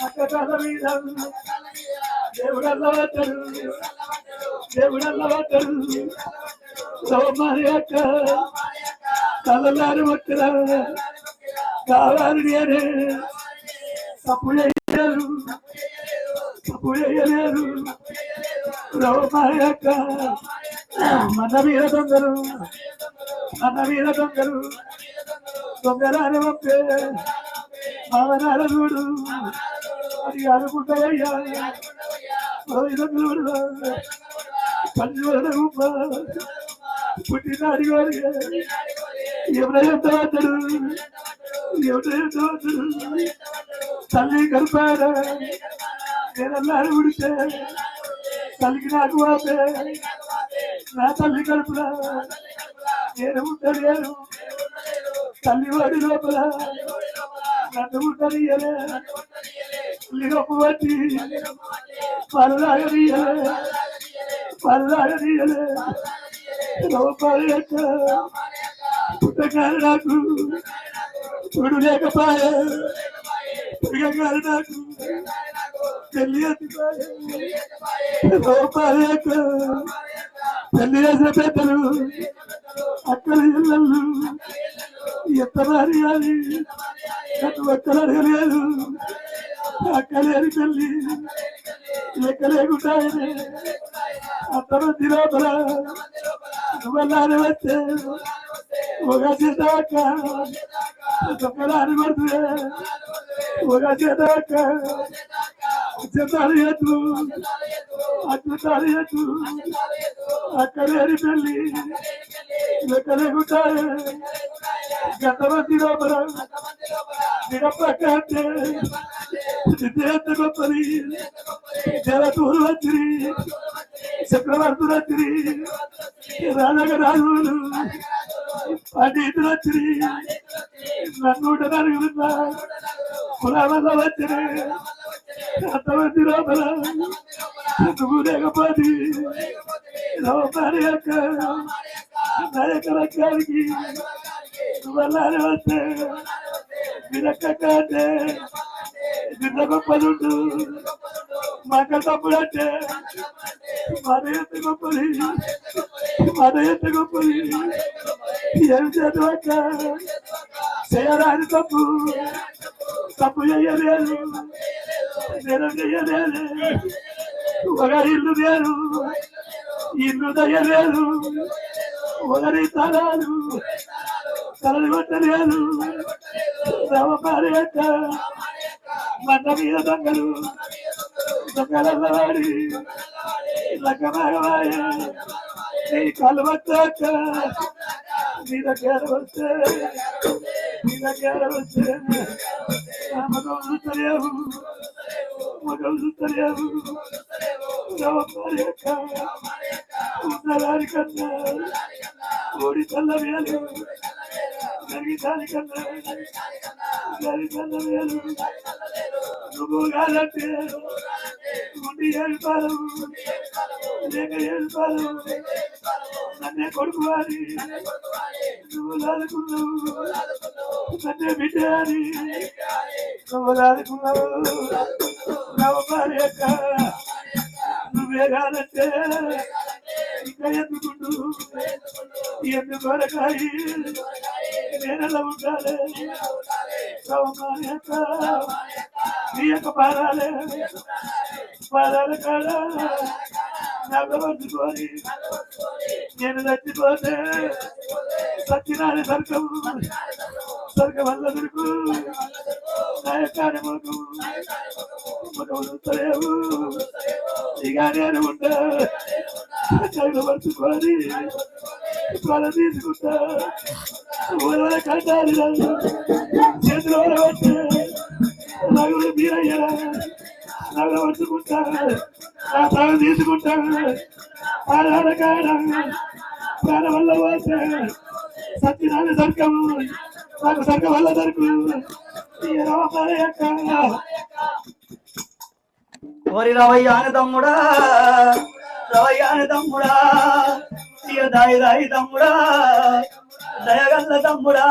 అక్క తల మీద దేవుడల్ల వచ్చాడు దేవుడల్ల వచ్చాడు సోమారి అక్క కళ్ళలారి మొక్కల కావాలి నేనే తప్పు చేయలేదు తప్పు చేయలేదు రవమారి అక్క మన మీద దొంగలు మన మీద దొంగలు దొంగలాని పంపే మామనాల చూడు అది అనుకుంటాయ్యా దొంగలు పంచువల రూప పుట్టినాడి వారి ఎవరైనా తోచడు ఎవరైనా తోచడు తల్లి గర్భార నేనల్లారు ఉడితే తల్లికి నాకు వాపే నా తల్లి కడుపులా నేను ఉండలేను తల్లి వాడి లోపల నన్ను ఉండనియలే తల్లి నొప్పు పట్టి పరలాగనీయలే పరలాగనీయలే నాకు చూడు లేకపోయే పుట్టగారు నాకు పెళ్ళి తల్లి లోపాలి యొక్క పెళ్ళి చేసిన పెద్దలు అక్కడ ఇళ్ళు ఎత్తనారి అని నన్ను ఒక్కలు అడగలేదు అక్కలేని తల్లి లెక్క లేకుండానే అంతమంది లోపల నువ్వెల్లారి వస్తే ఒక చేతక్క దొంగలారి పడుతుంది ఒక చేతక్క చెత్తారు ఎత్తు అద్భుతాలు ఎత్తు అక్కలేని పెళ్ళి లెక్క గతమంది లోపల నిడపక్క అంటే ఎంత గొప్పది జలతూరు వచ్చి చక్రవర్తులు వచ్చి రాజగ రాజులు పండితులు వచ్చి నన్ను నలుగురున్నా కులాల వచ్చి అంతమంది లోపల నువ్వు లేకపోతే లోపలి యొక్క నాయక రకానికి నువ్వెల్లారి వస్తే విరక్క కంటే నిన్న గొప్పలుండు మాట తప్పుడంటే మన ఎంత గొప్పది మన ఎంత గొప్పది ఏం చేతవక్క చేయరాని తప్పు. తప్పు చేయలేదు. నేను చేయలేదు. ఒకరి ఇల్లు వేరు. ఇల్లు దయ్యలేదు ఒకరి తలాలు తలలు కొట్టలేదు రవపారి పారేట మంట మీద దొంగలు దొంగల వాడి నీ కళ్ళు వచ్చాక నీ దగ్గర వస్తే నీ దగ్గర వస్తే మగం చూస్తలేవు మగం చూస్తలేవు రవపారి ఓడి తల్ల వేలు నువ్వు కాదంటే ఉండి ఏడుపాలు లేక ఏడుపాలు నన్నే కొడుకు అని నువ్వు లాదుకున్నావు నన్నే బిడ్డ అని నువ్వు లాదుకున్నావు నవ్వాలి నువ్వే కాదంటే ఇంకా ఎందుకుంటూ ఎందుకు నేనెలా ఉండాలి యొక్క నీ యొక్క పాదాలే పాదాల కాడ నగవద్దుకొని నేను చచ్చిపోతే సత్యనారాయణ స్వర్గం స్వర్గం వల్ల దొరుకు నా యొక్క ముఖం ముఖం ఇక నేను ఉంటా కళ్ళు తీసుకుంటా చేతులు పట్టి నగలు మీరయ్యా నగలు పట్టుకుంటా నా ప్రాణం తీసుకుంటా ఆధార కాడ ప్రాణ వల్ల పోతే సత్యనారాయణ స్వర్గం నాకు స్వర్గం వల్ల దొరుకు ఈ రామాయ యొక్క ఓరి రవయ్యాని తమ్ముడా రవయ్యాని తమ్ముడా ఇక దాయి దాయి తమ్ముడా దయగల్ల తమ్ముడా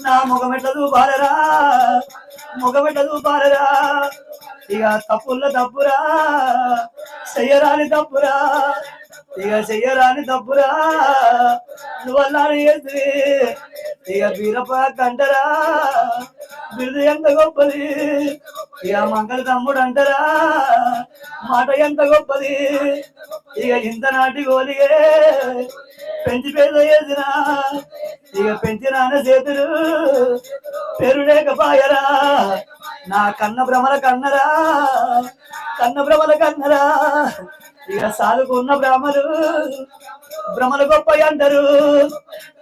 నా ముఖమెట్ల చూపాలరా ముఖమెట్ల బాలరా ఇక తప్పుల్లో తప్పురా చెయ్యరాని తప్పురా ఇక చెయ్యరాని తప్పురా. నువ్వల్లాని చేసి ఇక వీరప్ప కంటరా. బిరుదు ఎంత గొప్పది? ఇక మంగళ తమ్ముడు అంటారా? మాట ఎంత గొప్పది? ఇక ఇంత నాటి గోలిగే పెంచి పేద చేసిన. ఇక పెంచినాన చేతులు పేరు లేకపాయరా నా కన్న భ్రమల కన్నరా కన్న భ్రమల కన్నరా. ఇక సాదుకున్న భ్రమలు భ్రమలు గొప్ప అంటారు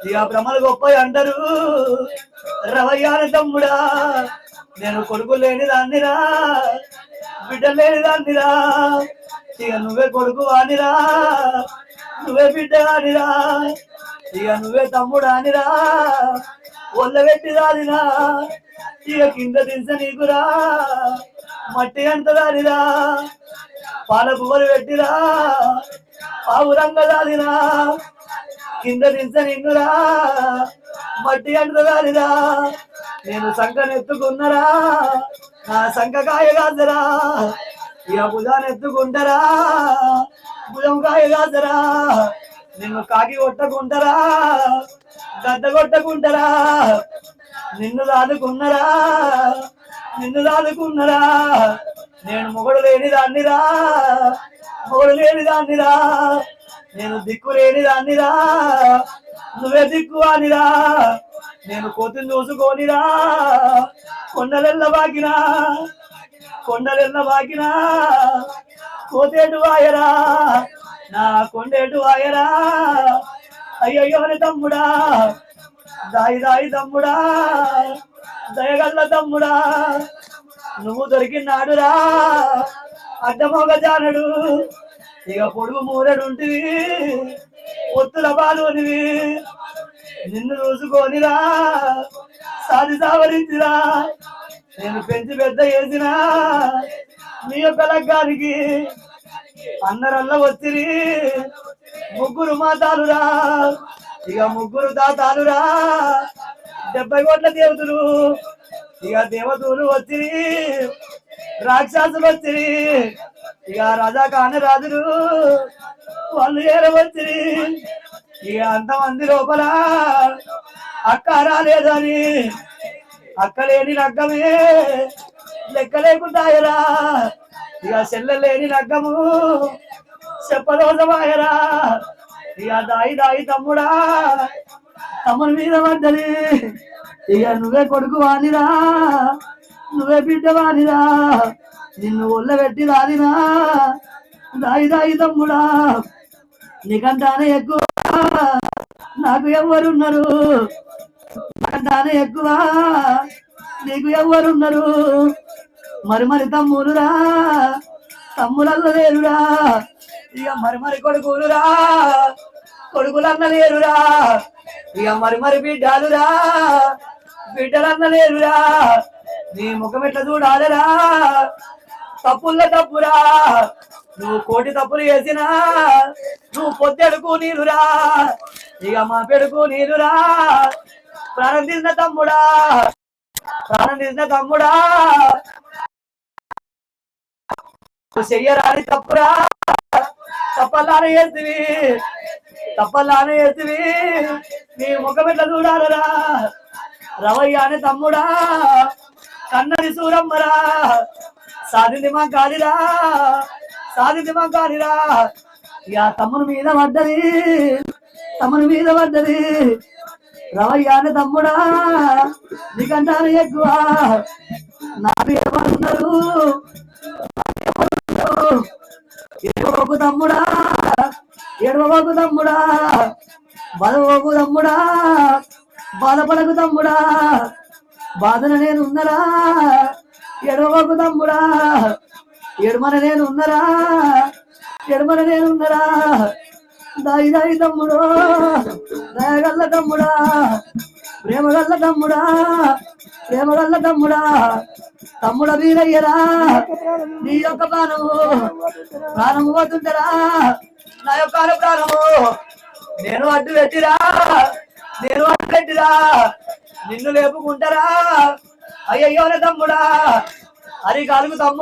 ఇక భ్రమలు గొప్ప అంటారు రవయ్యాని తమ్ముడా నేను కొడుకు లేని దాన్నిరా బిడ్డ లేని దాన్నిరా. ఇక నువ్వే కొడుకు వానిరా నువ్వే బిడ్డ వానిరా ఇక నువ్వే తమ్ముడు అనిరా ఒళ్ళ పెట్టి రానిరా ఇక కింద దించ నీకురా. మట్టి అంత దానిరా. పాల పువ్వులు పెట్టిరా. పావు రంగ దానిరా. కింద దించ నిన్నురా. మట్టి అంత దానిరా. నేను సంకనెత్తుకున్నరా. నా సంక కాయ కాదరా ఇక భుజాన్ని ఎత్తుకుంటారా కాదరా. నిన్ను కాకి కొట్టకుంటారా. గద్ద కొట్టకుంటారా. నిన్ను దాదుకున్నరా నిన్ను దాదుకున్నరా నేను మొగడు లేని దాన్నిరా. మొగడు లేని దాన్నిరా. నేను దిక్కు లేని దాన్నిరా. నువ్వే దిక్కు అనిరా నేను కోతిని చూసుకోనిరా కొండలెల్ల బాకినా కొండలెల్ల బాకినా కోతేటు వాయరా నా కొండేటు వాయరా అయ్యయ్యోని తమ్ముడా దాయి దాయి తమ్ముడా దయగల్ల తమ్ముడా నువ్వు దొరికినాడురా. అడ్డమోగ జానడు ఇక పొడుగు మూరడుంటివి ఒత్తుల బాలునివి. నిన్ను చూసుకోనిరా సాధి సావరించిరా. నేను పెంచి పెద్ద చేసినా నీ యొక్క లగ్గానికి అందరల్లా వచ్చిరి ముగ్గురు మాతాలురా. ఇక ముగ్గురు దాతాలురా డెబ్బై కోట్ల దేవతలు. ఇక దేవతలు వచ్చిరి రాక్షసులు వచ్చిరి ఇక రాజా కాని రాజులు. వాళ్ళు ఏర వచ్చిరి ఇక అంతమంది లోపల అక్క రాలేదని. అక్క లేని లెక్క లెక్క లేకుంటాయరా ఇక చెల్లెలేని లేని లగ్గము చెప్పదోసమాయరా ఇక దాయి దాయి తమ్ముడా. తమ్ముని మీద పడ్డది. ఇక నువ్వే కొడుకు వానిరా. నువ్వే బిడ్డ వానిరా. నిన్ను ఒళ్ళ పెట్టి రానిరా. దాయి దాయి తమ్ముడా. నీకంటానే ఎక్కువ. నాకు ఎవరున్నారు నాకంటానే ఎక్కువ. నీకు ఎవరున్నారు మరి మరి తమ్ములురా తమ్ములల్ల లేరురా. ఇక మరి మరి కొడుకులురా కొడుకులన్న లేరురా. ఇక మరి మరి బిడ్డలురా బిడ్డలన్న లేరురా. నీ ముఖం ఎట్లా చూడాలరా? తప్పుల్లో తప్పురా. నువ్వు కోటి తప్పులు చేసినా నువ్వు పొద్దెడుకు నీరురా. ఇక మా పెడుకు నీరురా. ప్రాణం తీసిన తమ్ముడా ప్రాణం తీసిన తమ్ముడా. చెయ్యరాని తప్పురా. తప్పలానే చేతివి తప్పలానే చేతివి నీ ముఖం ఎట్లా చూడాలరా? రవయ్య అని తమ్ముడా. కన్నది సూరమ్మరా. సాధింది మా కాలిరా సాధింది మా కాదిరా యా తమ్ముని మీద పడ్డది. తమ్ముని మీద పడ్డది. రవయ్య అని తమ్ముడా నీకంటాను ఎక్కువ. నాకు ఎవరున్నారు ఏడవకు. తమ్ముడా. ఏడవకు తమ్ముడా. బలవకు తమ్ముడా. బాధపడకు తమ్ముడా. బాధన నేను ఉన్నరా ఎడవకు తమ్ముడా. ఎడమన నేను ఉన్నరా ఎడమన నేను ఉన్నరా దాయి దాయి తమ్ముడు. దయగల్ల తమ్ముడా. ప్రేమగల్ల తమ్ముడా. ప్రేమగల్ల తమ్ముడా. తమ్ముడ వీరయ్యరా. నీ యొక్క ప్రాణము ప్రాణము పోతుంటరా నా యొక్క ప్రాణము నేను అడ్డు పెట్టిరా. నేను అక్కడిరా నిన్ను లేపుకుంటారా. అయ్యయ్యోన తమ్ముడా. అరికాలకు తమ్ముడు.